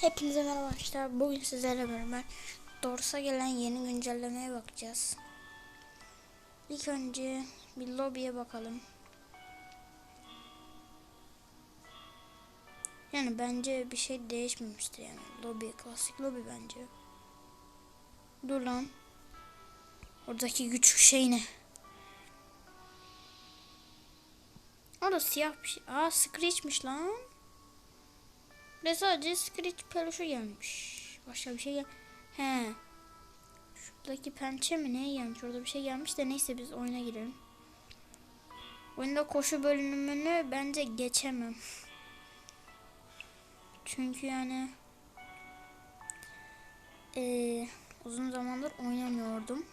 Hepinize merhaba arkadaşlar. Bugün sizlerle beraber Dors'a gelen yeni güncellemeye bakacağız. İlk önce bir lobiye bakalım. Yani bence bir şey değişmemiştir yani. Lobi, klasik lobi bence. Dur lan. Oradaki küçük şey ne? Orada siyah bir şey. Aa Screech'miş lan. Ve sadece Screech peluşu gelmiş. Başka bir şey gel. He. Şuradaki pençe mi ne gelmiş? Orada bir şey gelmiş de neyse biz oyuna girelim. Oyunda koşu bölümünü bence geçemem. Çünkü yani eee, uzun zamandır oynamıyordum.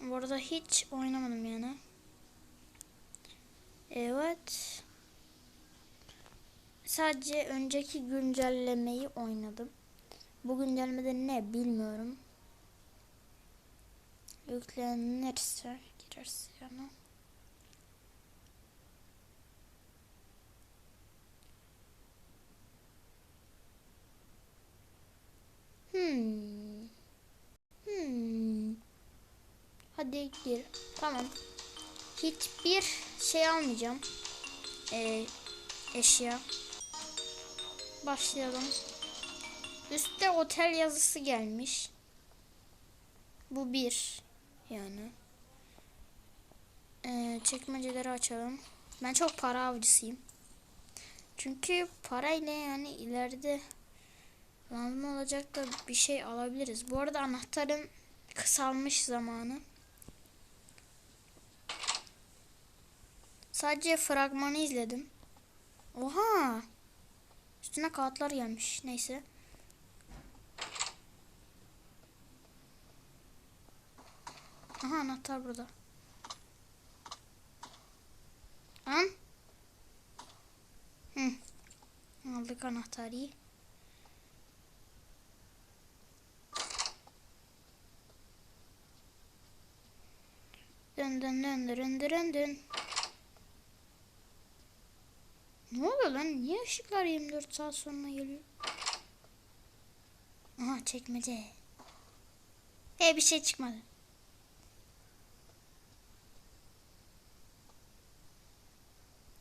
Bu arada hiç oynamadım yani. Evet. Sadece önceki güncellemeyi oynadım. Bu güncellemede ne bilmiyorum. Yüklenirse girerse yani. Hmm. Hmm. Hadi gir. Tamam. Hiçbir şey almayacağım. Ee, eşya. Başlayalım. Üstte otel yazısı gelmiş. Bu bir. Yani. Ee, çekmeceleri açalım. Ben çok para avcısıyım. Çünkü parayla yani ileride lazım olacak da bir şey alabiliriz. Bu arada anahtarın kısalmış zamanı. Sadece fragmanı izledim. Oha! Üstüne kağıtlar gelmiş. Neyse. Aha anahtar burada. An? Hı. Aldık anahtarı. Dön dön dön dön dön dön. Ne oluyor lan? Niye ışıklar 24 saat sonra geliyor? Aha çekmece. E bir şey çıkmadı.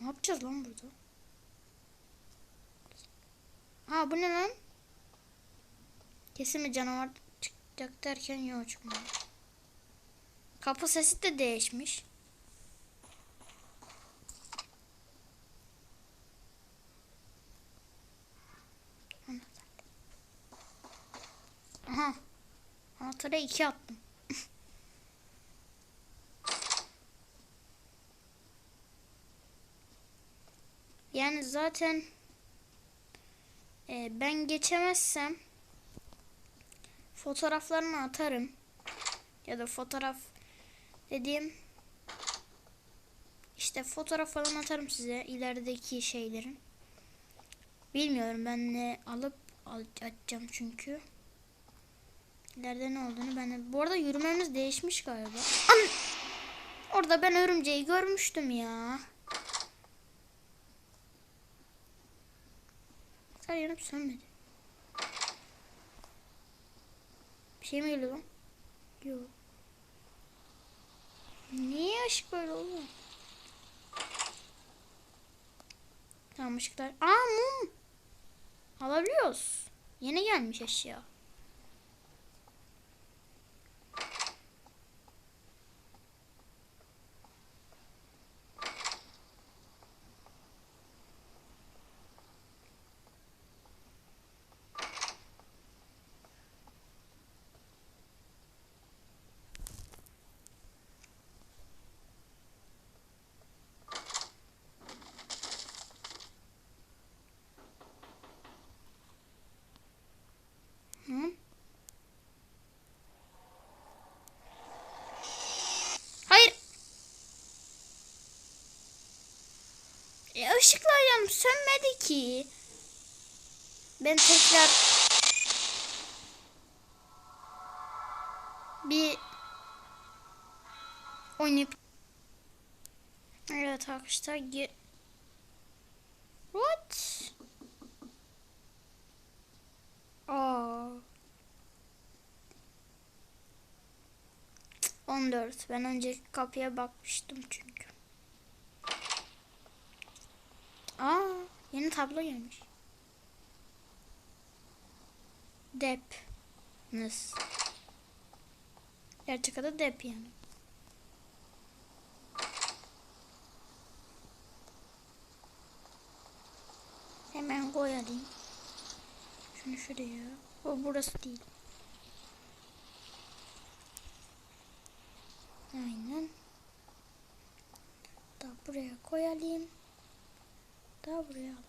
Ne yapacağız lan burada? Ha bu ne lan? Kesin bir canavar çıkacak derken yok çıkmadı. Kapı sesi de değişmiş. Aha. Anahtarı iki attım. yani zaten e, ben geçemezsem fotoğraflarını atarım. Ya da fotoğraf dediğim işte fotoğraf falan atarım size ilerideki şeylerin. Bilmiyorum ben ne alıp al- açacağım çünkü. İleride ne olduğunu ben de... Bu arada yürümemiz değişmiş galiba. An Orada ben örümceği görmüştüm ya. Sen yanıp sönmedi. Bir şey mi geliyor lan? Yok. Niye ışık böyle oldu? Tamam ışıklar. Aa mum. Alabiliyoruz. Yeni gelmiş eşya. E, ışıklarım sönmedi ki. Ben tekrar bir oynayıp Evet arkadaşlar What? Aa. 14. Ben önceki kapıya bakmıştım çünkü. Aa, yeni tablo gelmiş. Dep. Nasıl? Gerçek adı Dep yani. Hemen koyalım. Şunu şuraya. O burası değil. Aynen. Da buraya koyalım. Da buraya alalım.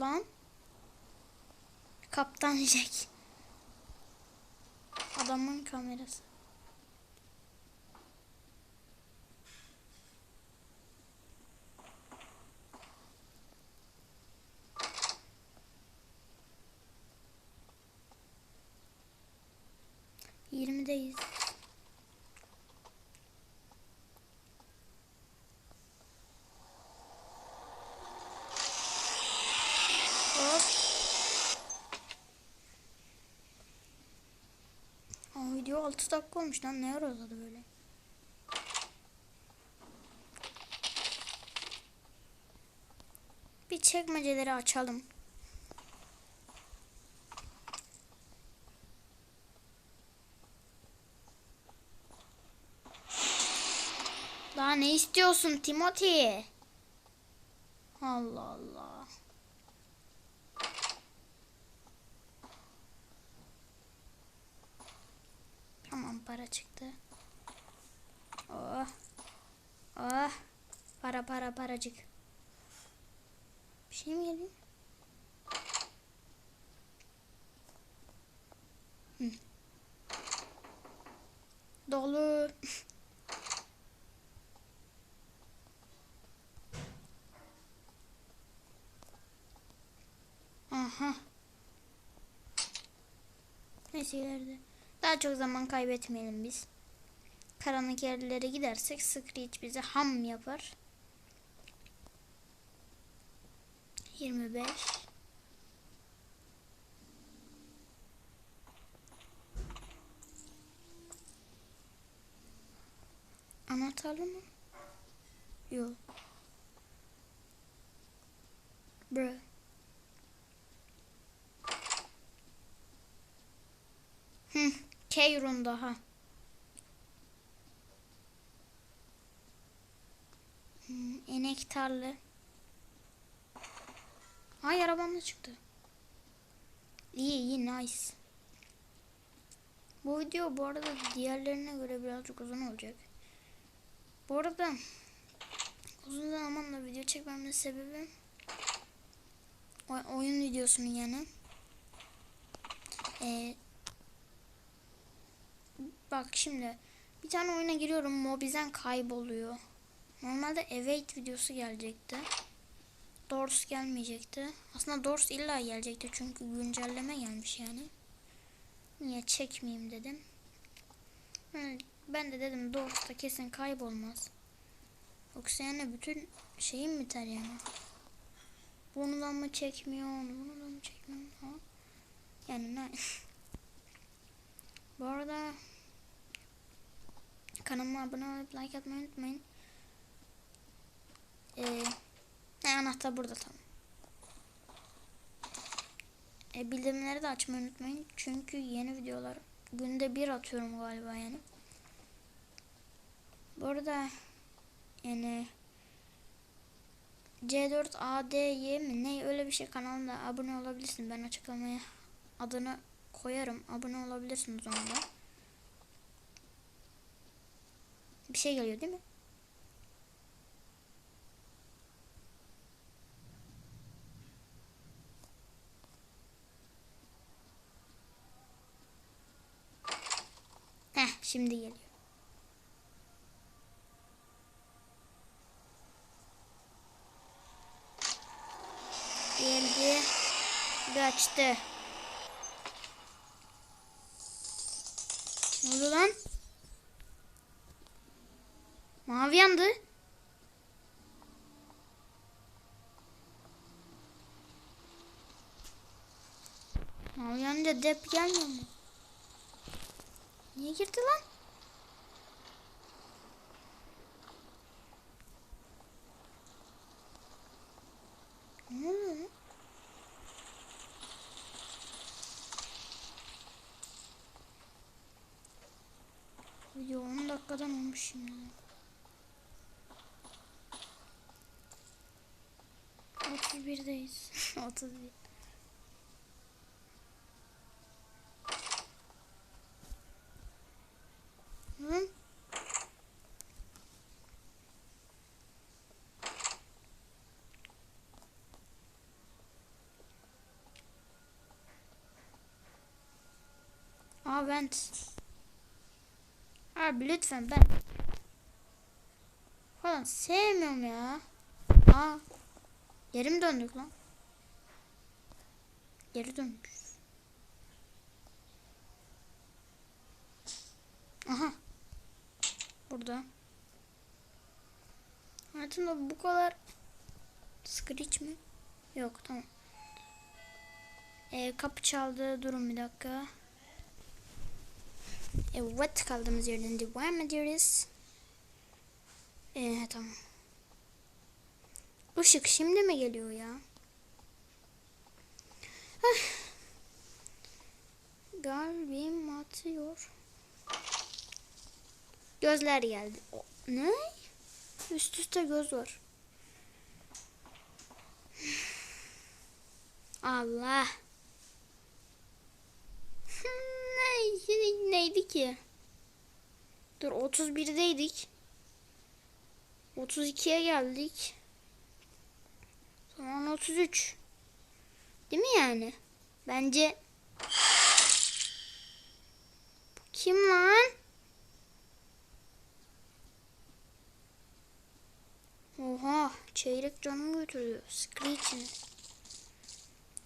Lan. Kaptan Jack. Adamın kamerası. Yirmideyiz. Hop. Aa, video 6 dakika olmuş lan ne ara uzadı böyle. Bir çekmeceleri açalım. Daha ne istiyorsun Timothy? Allah Allah. Tamam para çıktı. Oh. Oh. Para para paracık. Bir şey mi geliyor? Dolu. Aha. Neyse ileride. Daha çok zaman kaybetmeyelim biz. Karanlık yerlere gidersek Screech bize ham yapar. 25 Anahtarlı mı? Yok. Bro. Hı, Keyrun daha. Hı, enektarlı. Ay arabam da çıktı. İyi iyi nice. Bu video bu arada diğerlerine göre birazcık uzun olacak. Bu arada uzun zamanla video çekmemin sebebi oyun videosunun yani. Ee, bak şimdi bir tane oyuna giriyorum Mobizen kayboluyor. Normalde Evade videosu gelecekti. Doors gelmeyecekti. Aslında Doors illa gelecekti çünkü güncelleme gelmiş yani. Niye çekmeyeyim dedim. Ben de dedim Doors'ta kesin kaybolmaz. Yoksa yani bütün şeyim biter yani. Bunu da mı çekmiyor, bunu da mı çekmiyor? Ha? Yani ne? Bu arada kanalıma abone olup like atmayı unutmayın. Ee, anahtar burada tamam. E, bildirimleri de açmayı unutmayın. Çünkü yeni videolar günde bir atıyorum galiba yani. Bu arada yani C4ADY mi ne öyle bir şey kanalında abone olabilirsin. Ben açıklamaya adını koyarım. Abone olabilirsiniz onda. Bir şey geliyor değil mi? Heh şimdi geliyor. Geldi. Kaçtı. Ne oldu lan? Mavi yandı. Ha uyanınca dep gelmiyor mu? Niye girdi lan? Ne oluyor? Video 10 dakikadan olmuş şimdi. 31'deyiz. 31. Hı? Aa vent. Abi lütfen ben falan sevmiyorum ya. Aa. Geri mi döndük lan? Geri dönmüşüz. Aha. Burada. Hayatımda bu kadar Screech mi? Yok tamam. Ee, kapı çaldı. Durun bir dakika. Evet kaldığımız yerden devam ediyoruz. Ee, tamam. Işık şimdi mi geliyor ya? Kalbim atıyor. Gözler geldi. Ne? Üst üste göz var. Allah. ne, neydi ki? Dur 31'deydik. 32'ye geldik. Sonra 33. Değil mi yani? Bence Bu kim lan? Oha, çeyrek canımı götürüyor. Screech'in.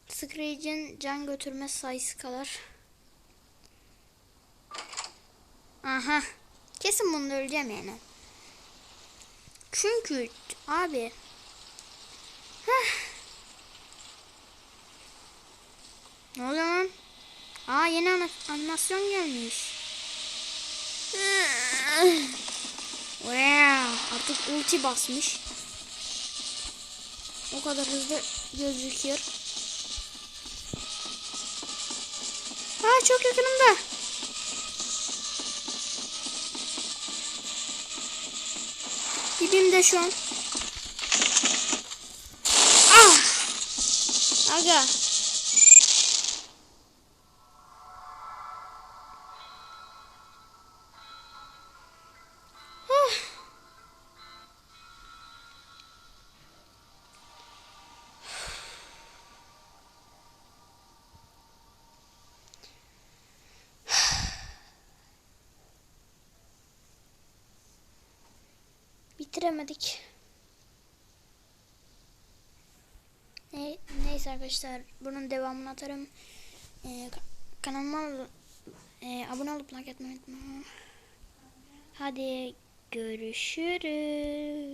Screech'in can götürme sayısı kadar. Aha. Kesin bunu öleceğim yani. Çünkü abi Ne oluyor lan? Aa yeni animasyon gelmiş. wow, artık ulti basmış. O kadar hızlı gözüküyor. Aa çok yakınımda. Dibimde şu an. Ah! Aga. Bitiremedik. Ne, neyse arkadaşlar bunun devamını atarım. Ee, ka- kanalıma e, abone olup like atmayı unutmayın. Hadi görüşürüz.